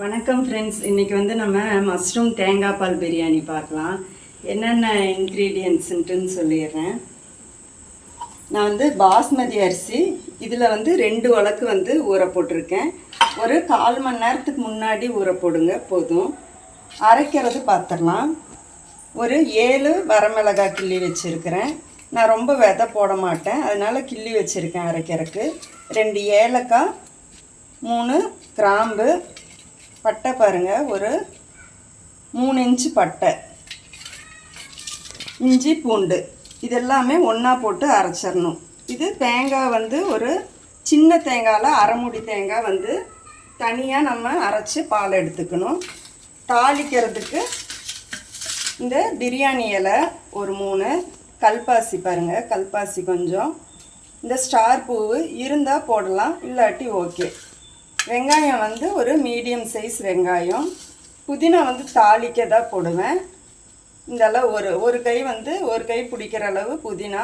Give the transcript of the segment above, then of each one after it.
வணக்கம் ஃப்ரெண்ட்ஸ் இன்றைக்கி வந்து நம்ம மஷ்ரூம் தேங்காய் பால் பிரியாணி பார்க்கலாம். என்னென்ன இன்க்ரீடியன்ஸுன்ட்டுன்னு சொல்லிடுறேன். நான் வந்து பாஸ்மதி அரிசி இதில் வந்து ரெண்டு வழக்கு வந்து ஊற போட்டிருக்கேன். ஒரு கால் மணி நேரத்துக்கு முன்னாடி ஊற போடுங்க போதும். அரைக்கிறது பார்த்துடலாம் ஒரு ஏழு வரமிளகாய் கிள்ளி வச்சுருக்கிறேன். நான் ரொம்ப விதை போட மாட்டேன். அதனால் கிள்ளி வச்சுருக்கேன் அரைக்கிறதுக்கு. ரெண்டு ஏலக்காய் மூணு கிராம்பு பட்டை பாருங்கள் ஒரு மூணு இன்ச்சு பட்டை. இஞ்சி பூண்டு. இதெல்லாமே ஒன்றா போட்டு அரைச்சிடணும். இது தேங்காய் வந்து ஒரு சின்ன தேங்காயில் அரைமுடி தேங்காய் வந்து தனியாக நம்ம அரைச்சி பால் எடுத்துக்கணும். தாளிக்கிறதுக்கு இந்த பிரியாணி இலை ஒரு மூணு கல்பாசி பாருங்கள் கல்பாசி கொஞ்சம். இந்த ஸ்டார் பூவு இருந்தால் போடலாம் இல்லாட்டி ஓகே. வெங்காயம் வந்து ஒரு மீடியம் சைஸ் வெங்காயம். புதினா வந்து தாளிக்க தான் போடுவேன். இந்த அளவு ஒரு ஒரு கை வந்து ஒரு கை பிடிக்கிற அளவு புதினா.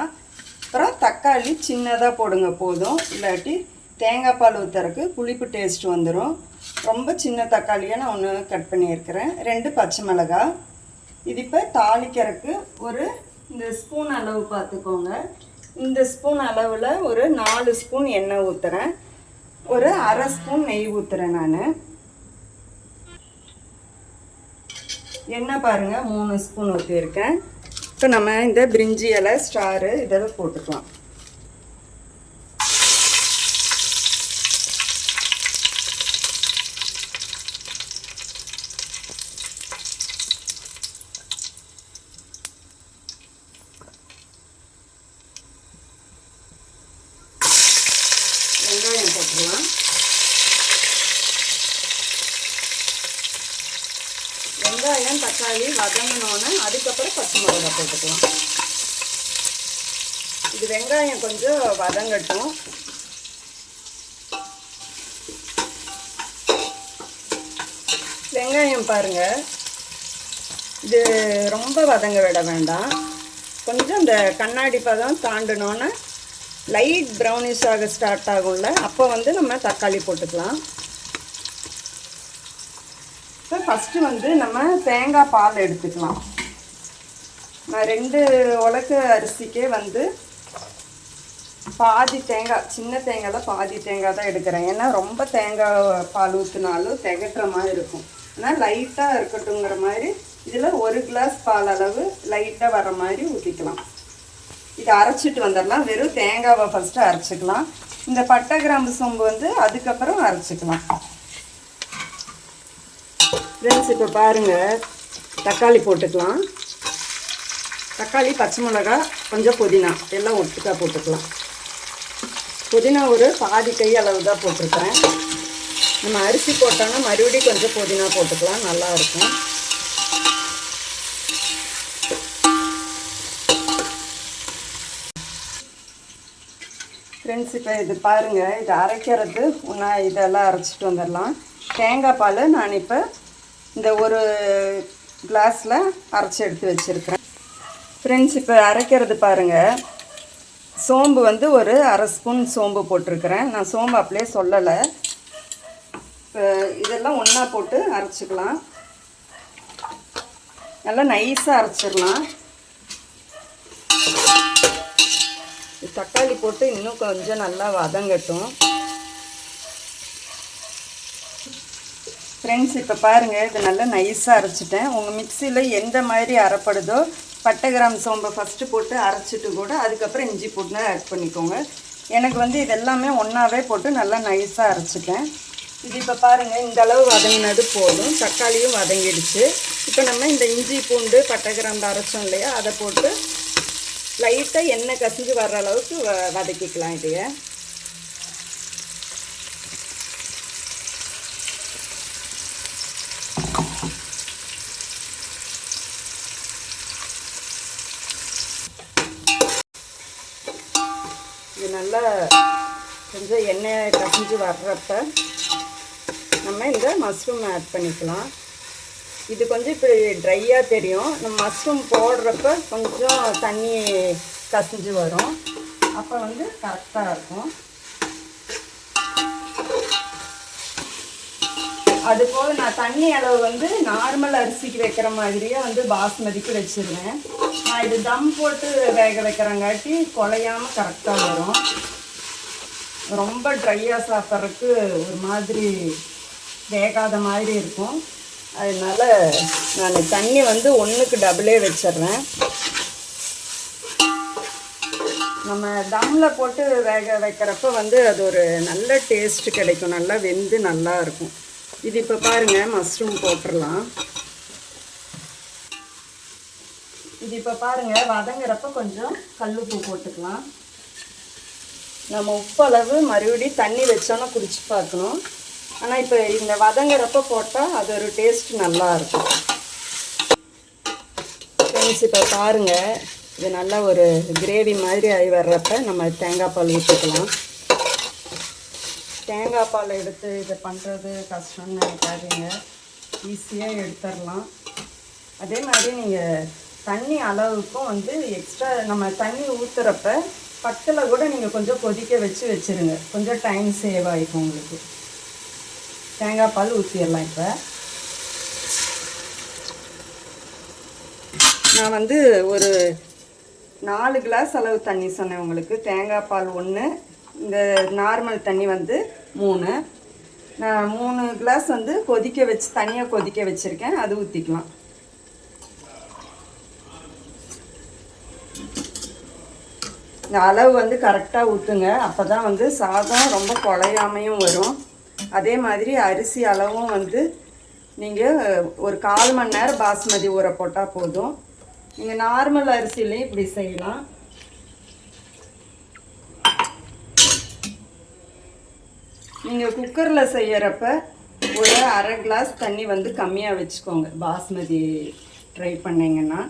அப்புறம் தக்காளி சின்னதாக போடுங்க போதும். இல்லாட்டி தேங்காய் பால் ஊற்றுறக்கு புளிப்பு டேஸ்ட் வந்துடும் ரொம்ப சின்ன தக்காளியாக நான் ஒன்று கட் பண்ணியிருக்கிறேன். ரெண்டு பச்சை மிளகாய் இது இப்போ தாளிக்கிறதுக்கு ஒரு இந்த ஸ்பூன் அளவு பார்த்துக்கோங்க. இந்த ஸ்பூன் அளவில் ஒரு நாலு ஸ்பூன் எண்ணெய் ஊற்றுறேன் ஒரு அரை ஸ்பூன் நெய் ஊற்றுறேன் நான். எண்ணெய் பாருங்கள் மூணு ஸ்பூன் ஊற்றியிருக்கேன் இப்போ நம்ம இந்த பிரிஞ்சி இலை ஸ்டாரு இதெல்லாம் போட்டுக்கலாம் வெங்காயம் போட்டுக்கலாம் வெங்காயம் தக்காளி வதங்கினோன்னு அதுக்கப்புறம் பச்சை மிளகாய் போட்டுக்கலாம். இது வெங்காயம் கொஞ்சம் வதங்கட்டும். வெங்காயம் பாருங்க. இது ரொம்ப வதங்க விட வேண்டாம். கொஞ்சம் இந்த கண்ணாடி பதம் தாண்டினோன்னு லைட் ப்ரௌனிஷ் ஆக ஸ்டார்ட் ஆகும்ல அப்போ வந்து நம்ம தக்காளி போட்டுக்கலாம். இப்போ ஃபஸ்ட்டு வந்து நம்ம தேங்காய் பால் எடுத்துக்கலாம். நான் ரெண்டு உலக்கு அரிசிக்கே வந்து பாதி தேங்காய் சின்ன தேங்காயில் பாதி தேங்காய் தான் எடுக்கிறேன். ஏன்னா ரொம்ப தேங்காய் பால் ஊற்றினாலும் திகட்டுற மாதிரி இருக்கும். ஆனால் லைட்டாக இருக்கட்டுங்கிற மாதிரி இதில் ஒரு கிளாஸ் பால் அளவு லைட்டாக வர மாதிரி ஊற்றிக்கலாம் இதை அரைச்சிட்டு வந்துடலாம். வெறும் தேங்காவை ஃபஸ்ட்டு அரைச்சிக்கலாம். இந்த பட்டை கிராம்பு சோம்பு வந்து அதுக்கப்புறம் அரைச்சிக்கலாம். ஃப்ரெண்ட்ஸ் இப்போ பாருங்கள் தக்காளி போட்டுக்கலாம். தக்காளி பச்சை மிளகா கொஞ்சம் புதினா. எல்லாம் ஒட்டுக்கா போட்டுக்கலாம். புதினா ஒரு பாதி கை அளவு தான் போட்டிருக்கிறேன். நம்ம அரிசி போட்டோன்னா மறுபடியும் கொஞ்சம் புதினா போட்டுக்கலாம். நல்லாயிருக்கும் ஃப்ரெண்ட்ஸ் இப்போ இது பாருங்கள் இது அரைக்கிறது. ஒன்றா இதெல்லாம் அரைச்சிட்டு வந்துடலாம். தேங்காய் பால் நான் இப்போ இந்த ஒரு கிளாஸில் அரைச்சி எடுத்து வச்சுருக்கிறேன். ஃப்ரெண்ட்ஸ் இப்போ அரைக்கிறது பாருங்கள் சோம்பு வந்து ஒரு அரை ஸ்பூன் சோம்பு போட்டிருக்கிறேன். நான் சோம்பு அப்படியே சொல்லலை. இதெல்லாம் ஒன்றா போட்டு அரைச்சிக்கலாம். நல்லா நைஸாக அரைச்சிடலாம். தக்காளி போட்டு இன்னும் கொஞ்சம் நல்லா வதங்கட்டும். ஃப்ரெண்ட்ஸ் இப்போ பாருங்கள் இது நல்லா நைஸாக அரைச்சிட்டேன். உங்கள் மிக்சியில் எந்த மாதிரி அரைப்படுதோ பட்டை கிராம் சோம்பை ஃபஸ்ட்டு போட்டு அரைச்சிட்டு கூட அதுக்கப்புறம் இஞ்சி போட்டு ஆட் பண்ணிக்கோங்க. எனக்கு வந்து இது எல்லாமே ஒன்றாவே போட்டு நல்லா நைஸாக அரைச்சிட்டேன். இது இப்போ பாருங்கள் இந்த அளவு வதங்கினது போதும். தக்காளியும் வதங்கிடுச்சு. இப்போ நம்ம இந்த இஞ்சி பூண்டு பட்டை கிராம்பு அரைச்சோம் இல்லையா அதை போட்டு லைட்டாக எண்ணெய் கசிஞ்சு வர்ற அளவுக்கு வ வதக்கிக்கலாம் இதையை இது நல்லா கொஞ்சம் எண்ணெய் கசிஞ்சு வர்றப்ப நம்ம இந்த மஷ்ரூம் ஆட் பண்ணிக்கலாம். இது கொஞ்சம் இப்படி ட்ரையாக தெரியும். நம்ம மஷ்ரூம் போடுறப்ப கொஞ்சம் தண்ணி கசிஞ்சு வரும். அப்போ வந்து கரெக்டாக இருக்கும். அதுபோல் நான் தண்ணி அளவு வந்து நார்மல் அரிசிக்கு வைக்கிற மாதிரியே வந்து பாஸ்மதிக்கு வச்சுருவேன். நான் இது தம் போட்டு வேக வைக்கிறங்காட்டி குலையாம கரெக்டாக வரும். ரொம்ப ட்ரையாக சாப்பிட்றதுக்கு ஒரு மாதிரி வேகாத மாதிரி இருக்கும். அதனால் நான் தண்ணி வந்து ஒன்றுக்கு டபுளே வச்சிடுறேன். நம்ம தம்மில் போட்டு வேக வைக்கிறப்ப வந்து அது ஒரு நல்ல டேஸ்ட் கிடைக்கும். நல்லா வெந்து நல்லா இருக்கும். இது இப்போ பாருங்கள் மஷ்ரூம் போட்டுடலாம். இது இப்போ பாருங்கள் வதங்குறப்ப கொஞ்சம் கல்லுப்பு போட்டுக்கலாம். நம்ம உப்பளவு மறுபடியும் தண்ணி வச்சோன்னா குடிச்சு பார்க்கணும். ஆனால் இப்போ இந்த வதங்குறப்ப போட்டால் அது ஒரு டேஸ்ட் நல்லா இருக்கும். ஃப்ரெண்ட்ஸ் இப்போ பாருங்கள் இது நல்லா ஒரு கிரேவி மாதிரி ஆகி வர்றப்ப நம்ம தேங்காய் பால் ஊற்றிக்கலாம் தேங்காய் பால் எடுத்து இதை பண்ணுறது கஷ்டம்னு நினைக்காதீங்க. ஈஸியாக எடுத்துடலாம். அதே மாதிரி நீங்கள் தண்ணி அளவுக்கும் வந்து எக்ஸ்ட்ரா நம்ம தண்ணி ஊற்றுறப்ப பத்தில் கூட நீங்கள் கொஞ்சம் கொதிக்க வச்சு வச்சுருங்க. கொஞ்சம் டைம் சேவ் ஆகிக்கும் உங்களுக்கு. தேங்காய் பால் ஊற்றிடலாம் இப்போ. நான் வந்து ஒரு நாலு கிளாஸ் அளவு தண்ணி சொன்னேன் உங்களுக்கு. தேங்காய் பால் ஒன்று இந்த நார்மல் தண்ணி வந்து மூணு. நான் மூணு கிளாஸ் வந்து கொதிக்க வச்சு தனியாக கொதிக்க வச்சுருக்கேன். அது ஊற்றிக்கலாம் இந்த அளவு வந்து கரெக்டாக ஊற்றுங்க அப்போ தான் வந்து சாதம் ரொம்ப குழையாமையும் வரும். அதே மாதிரி அரிசி அளவும் வந்து நீங்கள் ஒரு கால் மணி நேரம் பாஸ்மதி ஊற போட்டால் போதும். நீங்கள் நார்மல் அரிசிலையும் இப்படி செய்யலாம். நீங்கள் குக்கரில் செய்கிறப்ப ஒரு அரை கிளாஸ் தண்ணி வந்து கம்மியாக வச்சுக்கோங்க. பாஸ்மதி ட்ரை பண்ணிங்கன்னா.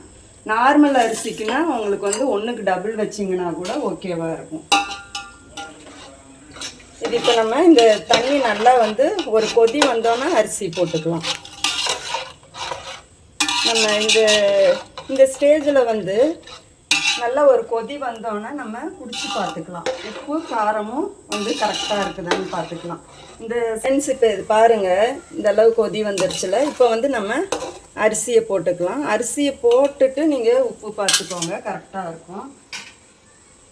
நார்மல் அரிசிக்குன்னா உங்களுக்கு வந்து ஒன்றுக்கு டபுள் வச்சிங்கன்னா கூட ஓகேவாக இருக்கும். இது இப்போ நம்ம இந்த தண்ணி நல்லா வந்து ஒரு கொதி வந்தோன்னா அரிசி போட்டுக்கலாம். நம்ம இந்த இந்த ஸ்டேஜில் வந்து நல்லா ஒரு கொதி வந்தோன்னே நம்ம குடிச்சு பார்த்துக்கலாம். உப்பு காரமும் வந்து கரெக்டாக இருக்குதான்னு பார்த்துக்கலாம். இந்த சென்ஸ் இப்போ இது பாருங்கள் இந்த அளவு கொதி வந்துருச்சுல இப்போ வந்து நம்ம அரிசியை போட்டுக்கலாம். அரிசியை போட்டுட்டு நீங்கள் உப்பு பார்த்துக்கோங்க கரெக்டாக இருக்கும்.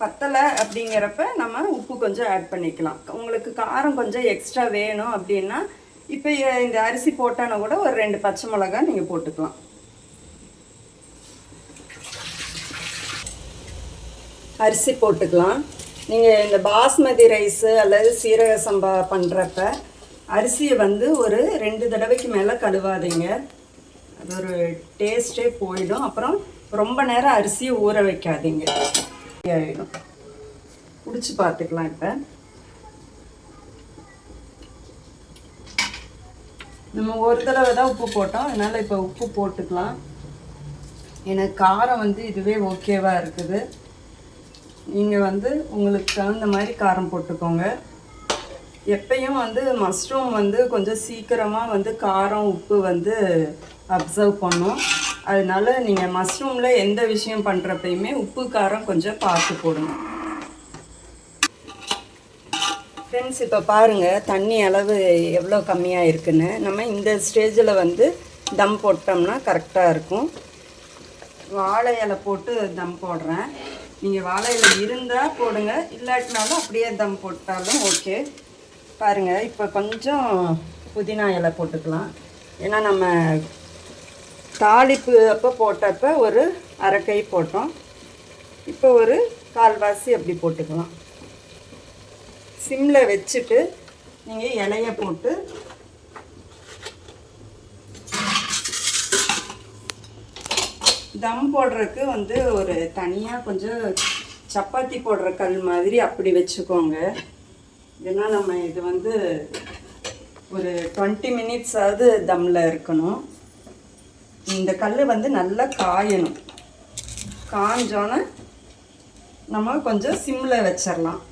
பத்தலை அப்படிங்கிறப்ப நம்ம உப்பு கொஞ்சம் ஆட் பண்ணிக்கலாம். உங்களுக்கு காரம் கொஞ்சம் எக்ஸ்ட்ரா வேணும் அப்படின்னா இப்போ இந்த அரிசி போட்டானா கூட ஒரு ரெண்டு பச்சை மிளகா நீங்கள் போட்டுக்கலாம். அரிசி போட்டுக்கலாம். நீங்கள் இந்த பாஸ்மதி ரைஸு அல்லது சீரக சம்பா பண்ணுறப்ப அரிசியை வந்து ஒரு ரெண்டு தடவைக்கு மேலே கழுவாதீங்க. அது ஒரு டேஸ்ட்டே போயிடும். அப்புறம் ரொம்ப நேரம் அரிசியை ஊற வைக்காதீங்க. ஆகிடும் பிடிச்சி பார்த்துக்கலாம் இப்போ. நம்ம ஒரு தடவை தான் உப்பு போட்டோம். அதனால் இப்போ உப்பு போட்டுக்கலாம். எனக்கு காரம் வந்து இதுவே ஓகேவாக இருக்குது. நீங்கள் வந்து உங்களுக்கு தகுந்த மாதிரி காரம் போட்டுக்கோங்க. எப்பயும் வந்து மஷ்ரூம் வந்து கொஞ்சம் சீக்கிரமாக வந்து காரம் உப்பு வந்து அப்சர்வ் பண்ணும் அதனால் நீங்கள் மஷ்ரூமில் எந்த விஷயம் பண்ணுறப்பயுமே உப்பு காரம் கொஞ்சம் பார்த்து போடணும். ஃப்ரெண்ட்ஸ் இப்போ பாருங்கள் தண்ணி அளவு எவ்வளோ கம்மியாக இருக்குன்னு. நம்ம இந்த ஸ்டேஜில் வந்து தம் போட்டோம்னா கரெக்டாக இருக்கும். வாழை இலை போட்டு தம் போடுறேன். நீங்கள் வாழை இருந்தால் போடுங்க. இல்லாட்டினாலும் அப்படியே தம் போட்டாலும் ஓகே பாருங்கள் இப்போ கொஞ்சம் புதினா இலை போட்டுக்கலாம். ஏன்னா நம்ம தாளிப்பு அப்போ போட்டப்போ ஒரு அரை கை போட்டோம். இப்போ ஒரு கால்வாசி அப்படி போட்டுக்கலாம். சிம்மில் வச்சுட்டு நீங்கள் இலையை போட்டு தம் போடுறதுக்கு வந்து ஒரு தனியாக கொஞ்சம் சப்பாத்தி போடுற கல் மாதிரி அப்படி வச்சுக்கோங்க. ஏன்னா நம்ம இது வந்து ஒரு டுவெண்ட்டி மினிட்ஸாவது தம்மில் இருக்கணும். இந்த கல் வந்து நல்லா காயணும். காஞ்சோன்னே நம்ம கொஞ்சம் சிம்மில் வச்சிடலாம்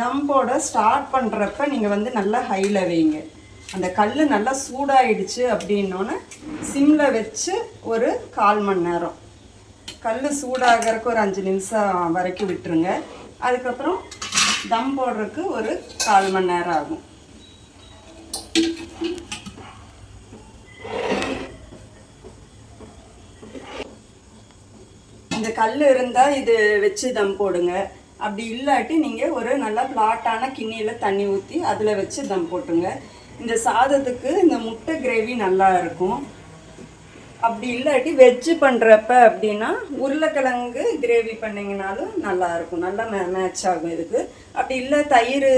தம் போட ஸ்டார்ட் பண்ணுறப்ப நீங்கள் வந்து நல்லா ஹையில் வைங்க. அந்த கல் நல்லா சூடாயிடுச்சு அப்படின்னோன்னே சிம்மில் வச்சு ஒரு கால் மணி நேரம். கல் சூடாகிறதுக்கு ஒரு அஞ்சு நிமிஷம் வரைக்கும் விட்டுருங்க. அதுக்கப்புறம் தம் போடுறதுக்கு ஒரு கால் மணி நேரம் ஆகும். இந்த கல் இருந்தால் இது வச்சு தம் போடுங்க. அப்படி இல்லாட்டி நீங்கள் ஒரு நல்லா பிளாட்டான கிண்ணியில் தண்ணி ஊற்றி அதில் வச்சு தம் போட்டுங்க இந்த சாதத்துக்கு இந்த முட்டை கிரேவி நல்லா இருக்கும். அப்படி இல்லாட்டி வெஜ்ஜு பண்ணுறப்ப அப்படின்னா உருளைக்கிழங்கு கிரேவி பண்ணிங்கனாலும் நல்லாயிருக்கும் நல்லா மே மேட்ச் ஆகும் இதுக்கு. அப்படி இல்லை தயிர்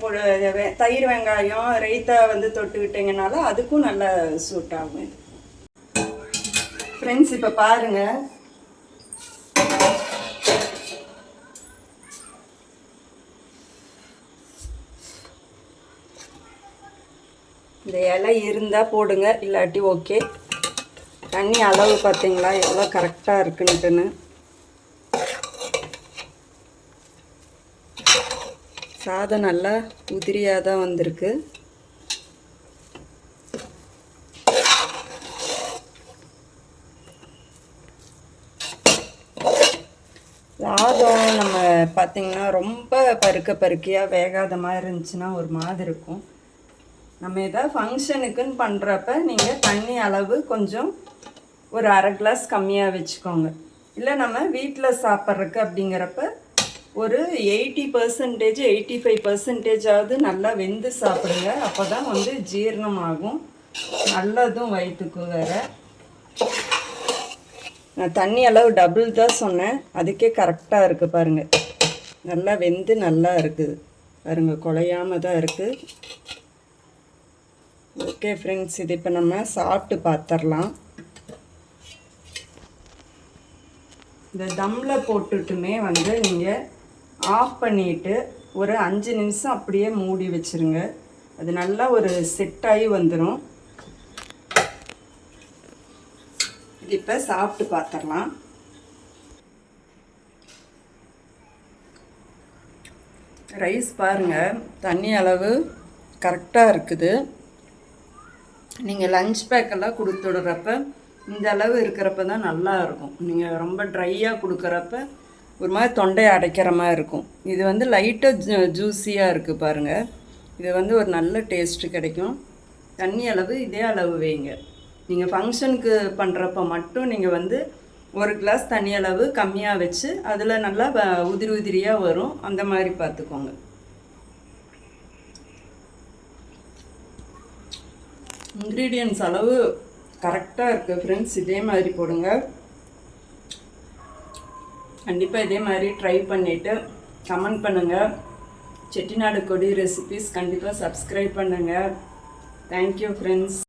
பொ- தயிர் வெங்காயம் ரைத்தா வந்து தொட்டுக்கிட்டிங்கனாலும் அதுக்கும் நல்லா சூட் ஆகும் இது. ஃப்ரெண்ட்ஸ் இப்போ பாருங்கள் இந்த இலை இருந்தால் போடுங்க இல்லாட்டி ஓகே. தண்ணி அளவு பார்த்தீங்களா எவ்வளோ கரெக்டாக இருக்குன்ட்டுன்னு. சாதம் நல்லா உதிரியாக தான் வந்திருக்கு. சாதம் நம்ம பார்த்திங்கன்னா ரொம்ப பருக்க பருக்கையாக வேகாத மாதிரி இருந்துச்சுன்னா ஒரு மாதிரி இருக்கும். நம்ம இதை ஃபங்க்ஷனுக்குன்னு பண்ணுறப்ப நீங்கள் தண்ணி அளவு கொஞ்சம் ஒரு அரை கிளாஸ் கம்மியாக வச்சுக்கோங்க. இல்லை நம்ம வீட்டில் சாப்பிட்றக்கு அப்படிங்கிறப்ப ஒரு எயிட்டி பர்சன்டேஜ் எயிட்டி ஃபைவ் பர்சன்டேஜாவது நல்லா வெந்து சாப்பிடுங்க. அப்போ தான் வந்து ஜீரணமாகும். நல்லதும் வயிற்றுக்கு வேறு. நான் தண்ணி அளவு டபுள் தான் சொன்னேன். அதுக்கே கரெக்டாக இருக்குது பாருங்கள் நல்லா வெந்து நல்லா இருக்குது. பாருங்கள் குலையாம தான் இருக்குது ஓகே ஃப்ரெண்ட்ஸ் இது இப்போ நம்ம சாப்பிட்டு பார்த்துடலாம் இந்த தம்மில் போட்டுட்டுமே வந்து நீங்கள் ஆஃப் பண்ணிவிட்டு ஒரு அஞ்சு நிமிஷம் அப்படியே மூடி வச்சுருங்க. அது நல்லா ஒரு செட் ஆகி வந்துடும் இது இப்போ சாப்பிட்டு பார்த்துடலாம் ரைஸ் பாருங்கள் தண்ணி அளவு கரெக்டாக இருக்குது. நீங்கள் லஞ்ச் பேக்கெல்லாம் கொடுத்துடுறப்ப இந்த அளவு இருக்கிறப்ப தான் நல்லா இருக்கும். நீங்கள் ரொம்ப ட்ரையாக கொடுக்குறப்ப ஒரு மாதிரி தொண்டையை அடைக்கிற மாதிரி இருக்கும். இது வந்து லைட்டாக ஜூஸியாக இருக்குது பாருங்கள் இது வந்து ஒரு நல்ல டேஸ்ட்டு கிடைக்கும். தண்ணி அளவு இதே அளவு வைங்க. நீங்கள் ஃபங்க்ஷனுக்கு பண்ணுறப்ப மட்டும் நீங்கள் வந்து ஒரு கிளாஸ் தண்ணி அளவு கம்மியாக வச்சு அதில் நல்லா வ- உதிரி உதிரியாக வரும். அந்த மாதிரி பார்த்துக்கோங்க. இன்க்ரீடியன்ஸ் அளவு கரெக்டாக இருக்குது ஃப்ரெண்ட்ஸ் இதே மாதிரி போடுங்க. கண்டிப்பாக இதே மாதிரி ட்ரை பண்ணிவிட்டு கமெண்ட் பண்ணுங்கள் செட்டிநாடு கொடி ரெசிபீஸ் கண்டிப்பாக சப்ஸ்கிரைப் பண்ணுங்கள் தேங்க்யூ ஃப்ரெண்ட்ஸ்